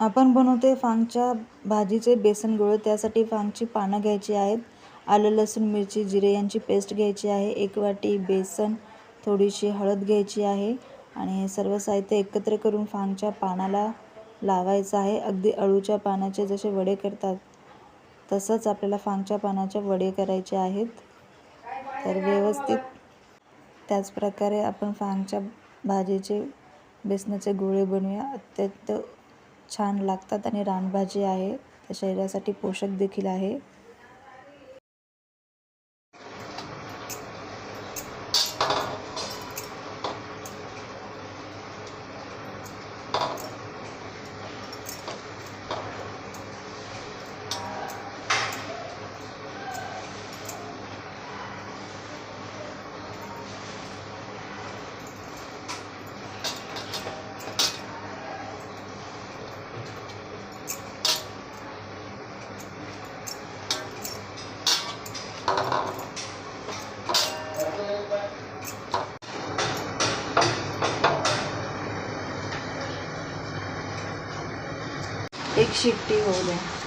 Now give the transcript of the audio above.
आपण बनवते फांगच्या भाजीचे बेसन गोळे त्यासाठी फांगची पानं घ्यायची आहेत. आलं लसूण मिरची जिरे यांची पेस्ट घ्यायची आहे. एक वाटी बेसन थोडीशी हळद घ्यायची आहे. आणि हे सर्व साहित्य एकत्र करून फांगच्या पानाला लावायचं आहे. अगदी अळूच्या पानाचे जसे वडे करतात तसंच आपल्याला फांगच्या पानाचे वडे करायचे आहेत. तर व्यवस्थित त्याचप्रकारे आपण फांगच्या भाजीचे बेसनाचे गोळे बनवूया. अत्यंत छान लागतात आणि रानभाजी आहे. त्या शरीरासाठी पोषक देखील आहे. एक शिट्टी होऊ द्या